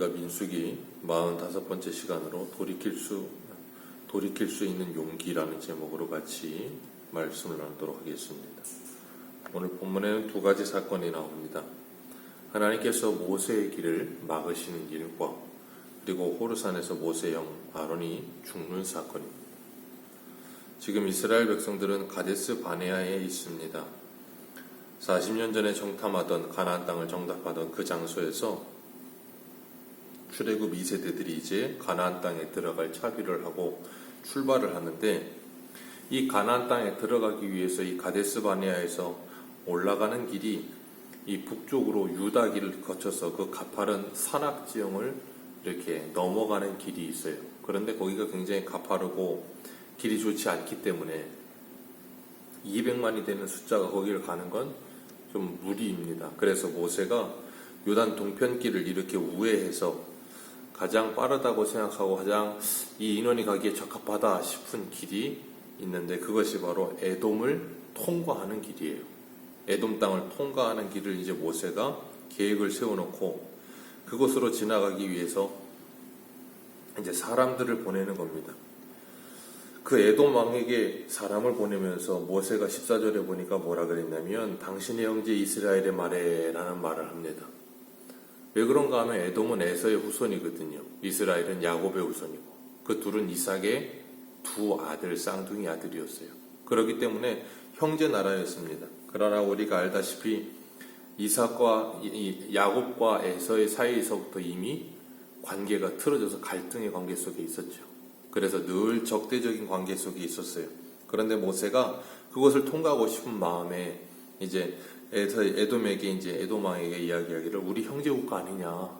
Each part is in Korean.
우리가 민수기 45번째 시간으로 돌이킬 수 돌이킬 수 있는 용기라는 제목으로 같이 말씀을 나누도록 하겠습니다. 오늘 본문에는 두 가지 사건이 나옵니다. 하나님께서 모세의 길을 막으시는 일과 그리고 호르산에서 모세 형 아론이 죽는 사건입니다. 지금 이스라엘 백성들은 가데스 바네아에 있습니다. 40년 전에 정탐하던 가나안 땅을 정답하던 그 장소에서 출애굽 2세대들이 이제 가나안 땅에 들어갈 차비를 하고 출발을 하는데 이 가나안 땅에 들어가기 위해서 이 가데스 바네아에서 올라가는 길이 이 북쪽으로 유다 길을 거쳐서 그 가파른 산악 지형을 이렇게 넘어가는 길이 있어요. 그런데 거기가 굉장히 가파르고 길이 좋지 않기 때문에 200만이 되는 숫자가 거기를 가는 건 좀 무리입니다. 그래서 모세가 요단 동편길을 이렇게 우회해서 가장 빠르다고 생각하고 가장 이 인원이 가기에 적합하다 싶은 길이 있는데 그것이 바로 에돔을 통과하는 길이에요. 에돔 땅을 통과하는 길을 이제 모세가 계획을 세워놓고 그곳으로 지나가기 위해서 이제 사람들을 보내는 겁니다. 그 에돔 왕에게 사람을 보내면서 모세가 14절에 보니까 뭐라 그랬냐면 당신의 형제 이스라엘의 말에라는 말을 합니다. 왜 그런가 하면 에돔은 에서의 후손이거든요. 이스라엘은 야곱의 후손이고 그 둘은 이삭의 두 아들 쌍둥이 아들이었어요. 그렇기 때문에 형제 나라였습니다. 그러나 우리가 알다시피 이삭과 이- 야곱과 에서의 사이에서부터 이미 관계가 틀어져서 갈등의 관계 속에 있었죠. 그래서 늘 적대적인 관계 속에 있었어요. 그런데 모세가 그것을 통과하고 싶은 마음에 이제 에서 에돔에게 이제 에돔 왕에게 이야기하기를 우리 형제 국가 아니냐.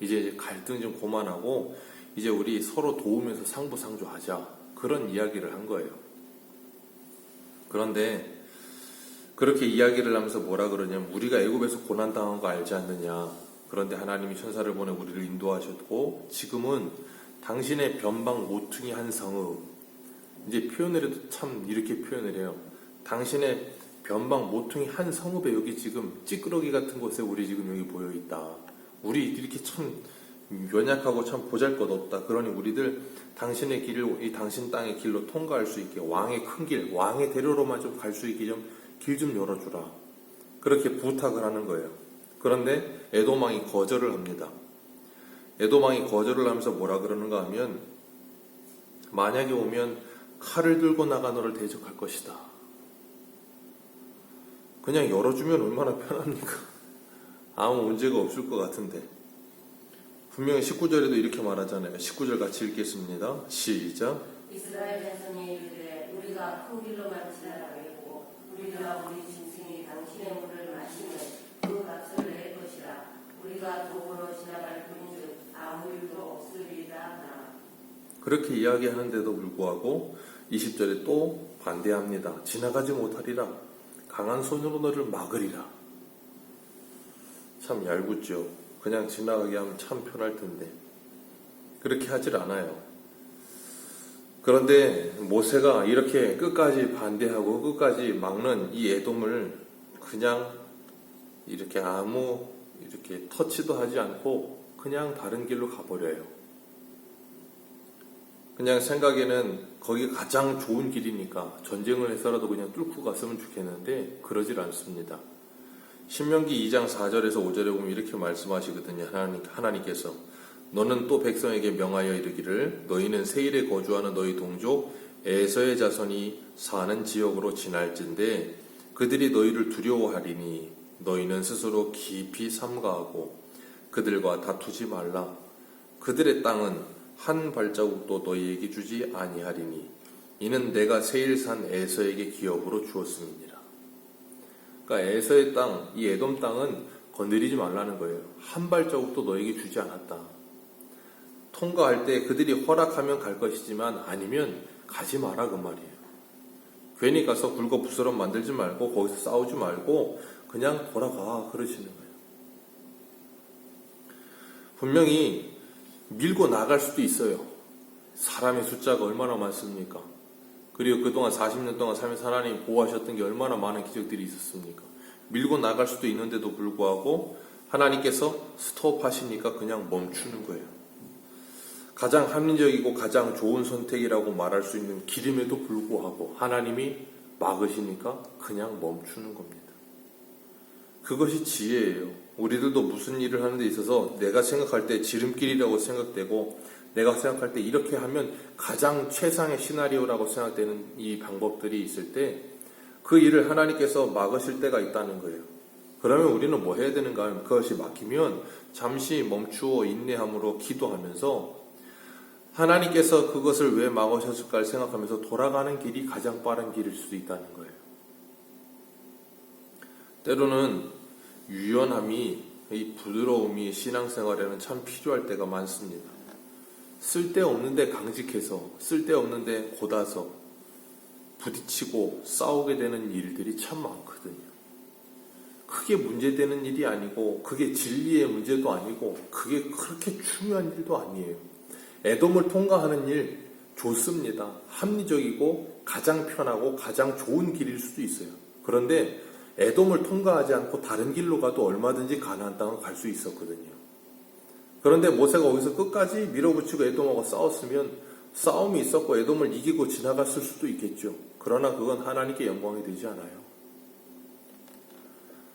이제 갈등 좀 고만하고 이제 우리 서로 도우면서 상부상조하자. 그런 이야기를 한 거예요. 그런데 그렇게 이야기를 하면서 뭐라 그러냐면 우리가 애굽에서 고난 당한 거 알지 않느냐. 그런데 하나님이 천사를 보내 우리를 인도하셨고 지금은 당신의 변방 모퉁이 한 성읍 이제 표현을 해도 참 이렇게 표현을 해요. 당신의 변방 모퉁이 한 성읍에 여기 지금 찌끄러기 같은 곳에 우리 지금 여기 모여 있다. 우리 이렇게 참 연약하고 참 보잘것없다. 그러니 우리들 당신의 길을 이 당신 땅의 길로 통과할 수 있게 왕의 큰 길, 왕의 대로로만 좀 갈 수 있게 좀 길좀 열어주라. 그렇게 부탁을 하는 거예요. 그런데 에도망이 거절을 합니다. 에도망이 거절을 하면서 뭐라 그러는가 하면 만약에 오면 칼을 들고 나가 너를 대적할 것이다. 그냥 열어주면 얼마나 편합니까? 아무 문제가 없을 것 같은데. 분명히 19절에도 이렇게 말하잖아요. 19절 같이 읽겠습니다. 시작. 이스라엘 자손이 이르되 우리가 큰 길로만 지나가겠고 우리가 우리 짐승이 당신의 물을 마시면 그 값을 낼 것이라 우리가 도구로 지나갈 뿐인즉 아무 일도 없으리라 그렇게 이야기하는데도 불구하고 20절에 또 반대합니다. 지나가지 못하리라. 강한 손으로 너를 막으리라. 참 얄궂죠. 그냥 지나가게 하면 참 편할 텐데. 그렇게 하질 않아요. 그런데 모세가 이렇게 끝까지 반대하고 끝까지 막는 이 애돔을 그냥 이렇게 아무 이렇게 터치도 하지 않고 그냥 다른 길로 가버려요. 그냥 생각에는 거기 가장 좋은 길이니까 전쟁을 해서라도 그냥 뚫고 갔으면 좋겠는데 그러질 않습니다. 신명기 2장 4절에서 5절에 보면 이렇게 말씀하시거든요. 하나님, 하나님께서 너는 또 백성에게 명하여 이르기를 너희는 세일에 거주하는 너희 동족 에서의 자손이 사는 지역으로 지날진데 그들이 너희를 두려워하리니 너희는 스스로 깊이 삼가하고 그들과 다투지 말라. 그들의 땅은 한 발자국도 너희에게 주지 아니하리니 이는 내가 세일산 에서에게 기업으로 주었음이니라. 그러니까 에서의 땅, 이 에돔 땅은 건드리지 말라는 거예요. 한 발자국도 너에게 주지 않았다. 통과할 때 그들이 허락하면 갈 것이지만 아니면 가지 마라 그 말이에요. 괜히 가서 굴거 부스럼 만들지 말고 거기서 싸우지 말고 그냥 돌아가 그러시는 거예요. 분명히 밀고 나갈 수도 있어요. 사람의 숫자가 얼마나 많습니까? 그리고 그동안 40년 동안 살면서 하나님 보호하셨던 게 얼마나 많은 기적들이 있었습니까? 밀고 나갈 수도 있는데도 불구하고 하나님께서 스톱하시니까 그냥 멈추는 거예요. 가장 합리적이고 가장 좋은 선택이라고 말할 수 있는 기름에도 불구하고 하나님이 막으시니까 그냥 멈추는 겁니다. 그것이 지혜예요. 우리들도 무슨 일을 하는 데 있어서 내가 생각할 때 지름길이라고 생각되고 내가 생각할 때 이렇게 하면 가장 최상의 시나리오라고 생각되는 이 방법들이 있을 때 그 일을 하나님께서 막으실 때가 있다는 거예요. 그러면 우리는 뭐 해야 되는가 하면 그것이 막히면 잠시 멈추어 인내함으로 기도하면서 하나님께서 그것을 왜 막으셨을까를 생각하면서 돌아가는 길이 가장 빠른 길일 수도 있다는 거예요. 때로는 유연함이 이 부드러움이 신앙생활에는 참 필요할 때가 많습니다. 쓸데없는데 강직해서 쓸데없는데 god아서 부딪히고 싸우게 되는 일들이 참 많거든요. 크게 문제되는 일이 아니고 그게 진리의 문제도 아니고 그게 그렇게 중요한 일도 아니에요. 애돔을 통과하는 일 좋습니다. 합리적이고 가장 편하고 가장 좋은 길일 수도 있어요. 그런데 애돔을 통과하지 않고 다른 길로 가도 얼마든지 가나안 땅을 갈 수 있었거든요. 그런데 모세가 거기서 끝까지 밀어붙이고 애돔하고 싸웠으면 싸움이 있었고 애돔을 이기고 지나갔을 수도 있겠죠. 그러나 그건 하나님께 영광이 되지 않아요.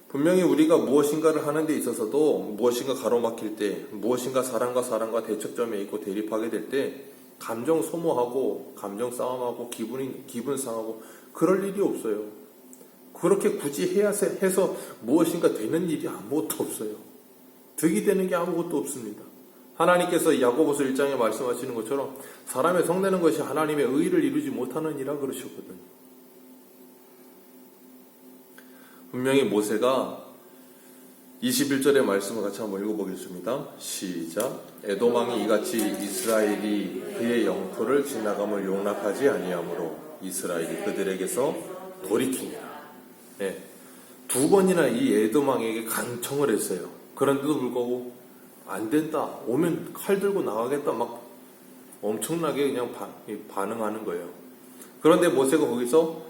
분명히 우리가 무엇인가를 하는 데 있어서도 무엇인가 가로막힐 때, 무엇인가 사람과 사람과 대척점에 있고 대립하게 될 때, 감정 소모하고, 감정 싸움하고, 기분이, 기분 상하고, 그럴 일이 없어요. 그렇게 굳이 해야 해서 무엇인가 되는 일이 아무것도 없어요. 득이 되는 게 아무것도 없습니다. 하나님께서 야고보서 1장에 말씀하시는 것처럼 사람의 성내는 것이 하나님의 의를 이루지 못하는 이라 그러셨거든요. 분명히 모세가 21절의 말씀을 같이 한번 읽어보겠습니다. 시작. 에도망이 이같이 이스라엘이 그의 영토를 지나감을 용납하지 아니하므로 이스라엘이 그들에게서 돌이키니라. 네. 두 번이나 이 에도망에게 간청을 했어요. 그런데도 불구하고 안 된다. 오면 칼 들고 나가겠다. 막 엄청나게 그냥 바, 반응하는 거예요. 그런데 모세가 거기서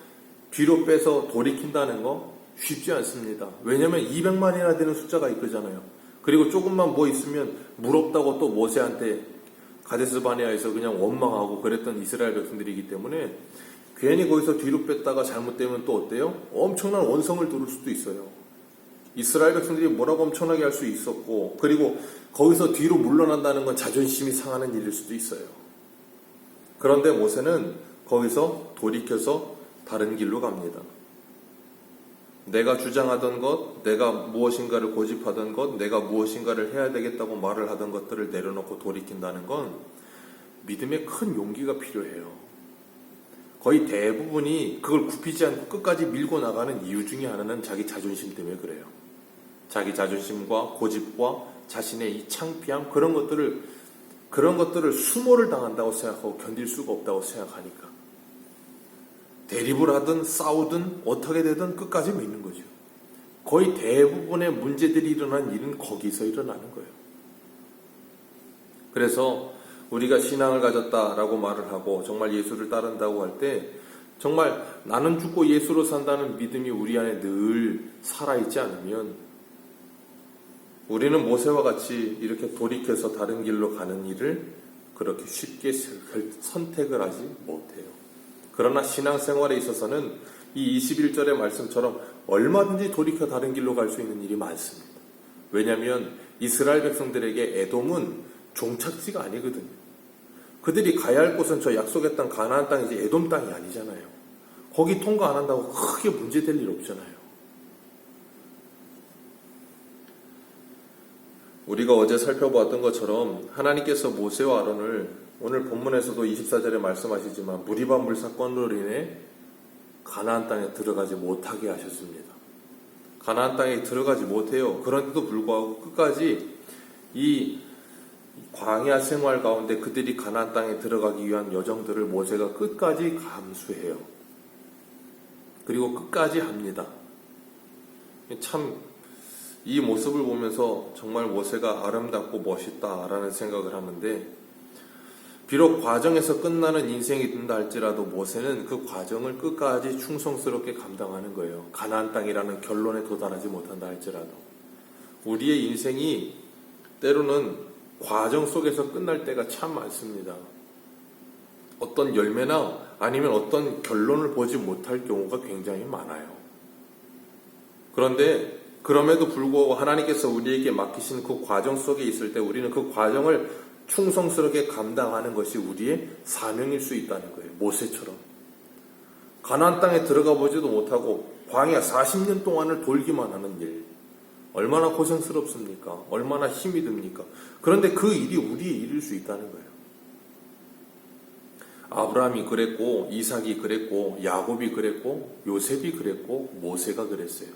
뒤로 빼서 돌이킨다는 거 쉽지 않습니다. 왜냐면 200만이나 되는 숫자가 이끄잖아요. 그리고 조금만 뭐 있으면 무럽다고 또 모세한테 가데스 바네아에서 그냥 원망하고 그랬던 이스라엘 백성들이기 때문에 괜히 거기서 뒤로 뺐다가 잘못되면 또 어때요? 엄청난 원성을 두를 수도 있어요. 이스라엘 백성들이 뭐라고 엄청나게 할 수 있었고 그리고 거기서 뒤로 물러난다는 건 자존심이 상하는 일일 수도 있어요. 그런데 모세는 거기서 돌이켜서 다른 길로 갑니다. 내가 주장하던 것, 내가 무엇인가를 고집하던 것, 내가 무엇인가를 해야 되겠다고 말을 하던 것들을 내려놓고 돌이킨다는 건 믿음의 큰 용기가 필요해요. 거의 대부분이 그걸 굽히지 않고 끝까지 밀고 나가는 이유 중에 하나는 자기 자존심 때문에 그래요. 자기 자존심과 고집과 자신의 이 창피함 그런 것들을 그런 것들을 수모를 당한다고 생각하고 견딜 수가 없다고 생각하니까 대립을 하든 싸우든 어떻게 되든 끝까지 믿는 거죠. 거의 대부분의 문제들이 일어난 일은 거기서 일어나는 거예요. 그래서 우리가 신앙을 가졌다라고 말을 하고 정말 예수를 따른다고 할 때 정말 나는 죽고 예수로 산다는 믿음이 우리 안에 늘 살아있지 않으면 우리는 모세와 같이 이렇게 돌이켜서 다른 길로 가는 일을 그렇게 쉽게 선택을 하지 못해요. 그러나 신앙생활에 있어서는 이 21절의 말씀처럼 얼마든지 돌이켜 다른 길로 갈 수 있는 일이 많습니다. 왜냐하면 이스라엘 백성들에게 에돔은 종착지가 아니거든요. 그들이 가야 할 곳은 저 약속의 땅 가나안 땅이지 에돔 땅이 아니잖아요. 거기 통과 안 한다고 크게 문제될 일 없잖아요. 우리가 어제 살펴보았던 것처럼 하나님께서 모세와 아론을 오늘 본문에서도 24절에 말씀하시지만 무리반 사건으로 인해 가나안 땅에 들어가지 못하게 하셨습니다. 가나안 땅에 들어가지 못해요. 그런데도 불구하고 끝까지 이 광야 생활 가운데 그들이 가나안 땅에 들어가기 위한 여정들을 모세가 끝까지 감수해요. 그리고 끝까지 합니다. 참 이 모습을 보면서 정말 모세가 아름답고 멋있다라는 생각을 하는데 비록 과정에서 끝나는 인생이 된다 할지라도 모세는 그 과정을 끝까지 충성스럽게 감당하는 거예요. 가나안 땅이라는 결론에 도달하지 못한다 할지라도 우리의 인생이 때로는 과정 속에서 끝날 때가 참 많습니다. 어떤 열매나 아니면 어떤 결론을 보지 못할 경우가 굉장히 많아요. 그런데 그럼에도 불구하고 하나님께서 우리에게 맡기신 그 과정 속에 있을 때 우리는 그 과정을 충성스럽게 감당하는 것이 우리의 사명일 수 있다는 거예요. 모세처럼. 가나안 땅에 들어가 보지도 못하고 광야 40년 동안을 돌기만 하는 일. 얼마나 고생스럽습니까? 얼마나 힘이 듭니까? 그런데 그 일이 우리의 일일 수 있다는 거예요. 아브라함이 그랬고 이삭이 그랬고 야곱이 그랬고 요셉이 그랬고 모세가 그랬어요.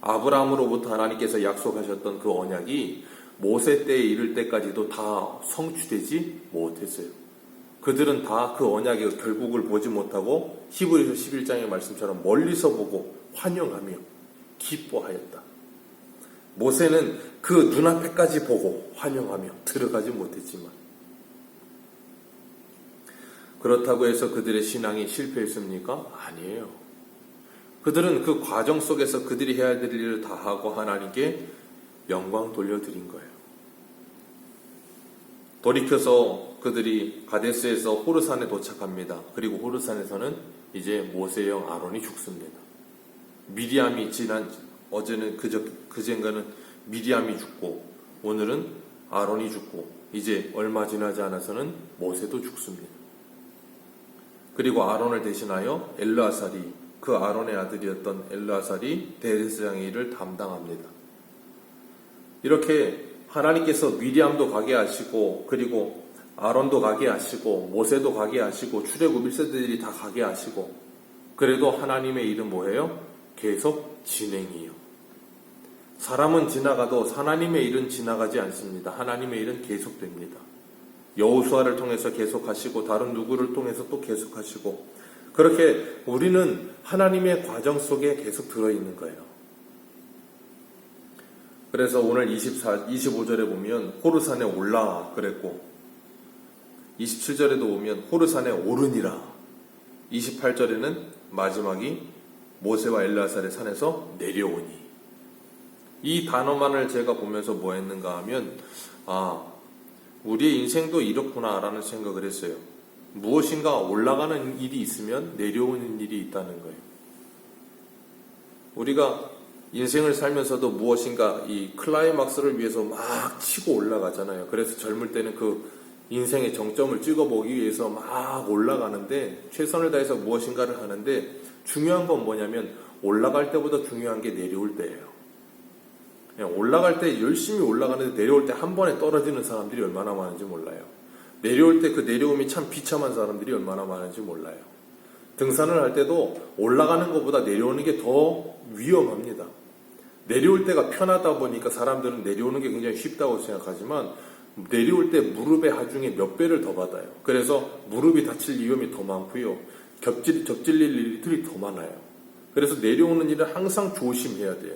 아브라함으로부터 하나님께서 약속하셨던 그 언약이 모세 때에 이를 때까지도 다 성취되지 못했어요. 그들은 다 그 언약의 결국을 보지 못하고 히브리서 11장의 말씀처럼 멀리서 보고 환영하며 기뻐하였다. 모세는 그 눈앞에까지 보고 환영하며 들어가지 못했지만 그렇다고 해서 그들의 신앙이 실패했습니까? 아니에요. 그들은 그 과정 속에서 그들이 해야 될 일을 다 하고 하나님께 영광 돌려드린 거예요. 돌이켜서 그들이 가데스에서 호르산에 도착합니다. 그리고 호르산에서는 이제 모세형 아론이 죽습니다. 미리암이 지난 어제는 그저 그젠가는 미리암이 죽고 오늘은 아론이 죽고 이제 얼마 지나지 않아서는 모세도 죽습니다. 그리고 아론을 대신하여 엘르아살이 그 아론의 아들이었던 엘르아살이 대제사장의 일을 담당합니다. 이렇게 하나님께서 미리암도 가게 하시고 그리고 아론도 가게 하시고 모세도 가게 하시고 출애굽 1세대들이 다 가게 하시고 그래도 하나님의 일은 뭐예요? 계속 진행이요. 사람은 지나가도 하나님의 일은 지나가지 않습니다. 하나님의 일은 계속됩니다. 여호수아를 통해서 계속하시고 다른 누구를 통해서 또 계속하시고 그렇게 우리는 하나님의 과정 속에 계속 들어 있는 거예요. 그래서 오늘 24, 25절에 보면 호르산에 올라 그랬고 27절에도 보면 호르산에 오르니라 28절에는 마지막이 모세와 엘라살의 산에서 내려오니 이 단어만을 제가 보면서 뭐 했는가 하면 아 우리의 인생도 이렇구나라는 생각을 했어요. 무엇인가 올라가는 일이 있으면 내려오는 일이 있다는 거예요. 우리가 인생을 살면서도 무엇인가 이 클라이막스를 위해서 막 치고 올라가잖아요. 그래서 젊을 때는 그 인생의 정점을 찍어보기 위해서 막 올라가는데 최선을 다해서 무엇인가를 하는데 중요한 건 뭐냐면 올라갈 때보다 중요한 게 내려올 때예요. 올라갈 때 열심히 올라가는데 내려올 때 한 번에 떨어지는 사람들이 얼마나 많은지 몰라요. 내려올 때 그 내려움이 참 비참한 사람들이 얼마나 많은지 몰라요. 등산을 할 때도 올라가는 것보다 내려오는 게 더 위험합니다. 내려올 때가 편하다 보니까 사람들은 내려오는 게 굉장히 쉽다고 생각하지만 내려올 때 무릎의 하중에 몇 배를 더 받아요. 그래서 무릎이 다칠 위험이 더 많고요. 겹질, 접질릴 일들이 더 많아요. 그래서 내려오는 일은 항상 조심해야 돼요.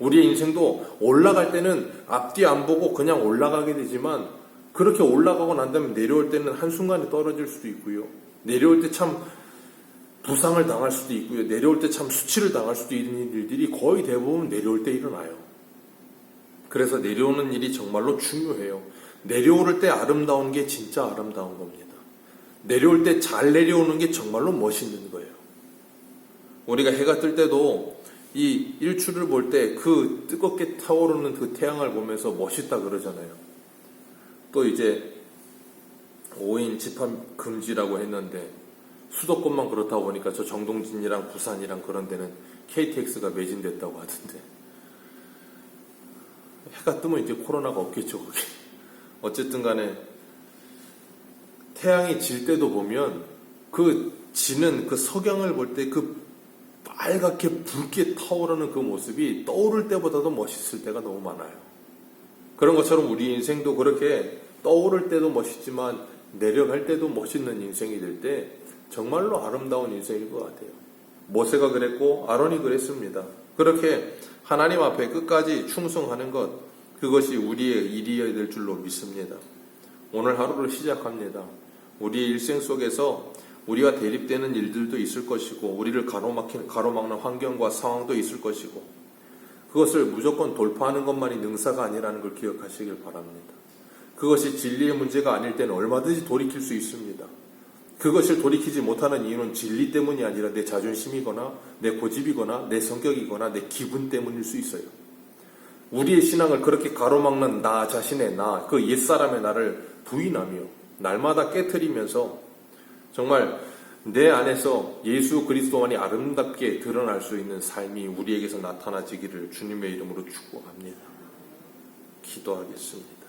우리의 인생도 올라갈 때는 앞뒤 안 보고 그냥 올라가게 되지만 그렇게 올라가고 난 다음에 내려올 때는 한순간에 떨어질 수도 있고요. 내려올 때 참 부상을 당할 수도 있고요. 내려올 때 참 수치를 당할 수도 있는 일들이 거의 대부분 내려올 때 일어나요. 그래서 내려오는 일이 정말로 중요해요. 내려올 때 아름다운 게 진짜 아름다운 겁니다. 내려올 때 잘 내려오는 게 정말로 멋있는 거예요. 우리가 해가 뜰 때도 이 일출을 볼 때 그 뜨겁게 타오르는 그 태양을 보면서 멋있다 그러잖아요. 또 이제 5인 집합 금지라고 했는데 수도권만 그렇다 보니까 저 정동진이랑 부산이랑 그런 데는 KTX가 매진됐다고 하던데 해가 뜨면 이제 코로나가 없겠죠 거기 어쨌든 간에 태양이 질 때도 보면 그 지는 그 석양을 볼 때 그 빨갛게 붉게 타오르는 그 모습이 떠오를 때보다도 멋있을 때가 너무 많아요. 그런 것처럼 우리 인생도 그렇게 떠오를 때도 멋있지만 내려갈 때도 멋있는 인생이 될 때 정말로 아름다운 인생일 것 같아요. 모세가 그랬고 아론이 그랬습니다. 그렇게 하나님 앞에 끝까지 충성하는 것 그것이 우리의 일이어야 될 줄로 믿습니다. 오늘 하루를 시작합니다. 우리의 일생 속에서 우리와 대립되는 일들도 있을 것이고 우리를 가로막히는 가로막는 환경과 상황도 있을 것이고 그것을 무조건 돌파하는 것만이 능사가 아니라는 걸 기억하시길 바랍니다. 그것이 진리의 문제가 아닐 때는 얼마든지 돌이킬 수 있습니다. 그것을 돌이키지 못하는 이유는 진리 때문이 아니라 내 자존심이거나 내 고집이거나 내 성격이거나 내 기분 때문일 수 있어요. 우리의 신앙을 그렇게 가로막는 나 자신의 나, 그 옛사람의 나를 부인하며 날마다 깨뜨리면서 정말 내 안에서 예수 그리스도만이 아름답게 드러날 수 있는 삶이 우리에게서 나타나지기를 주님의 이름으로 축복합니다. 기도하겠습니다.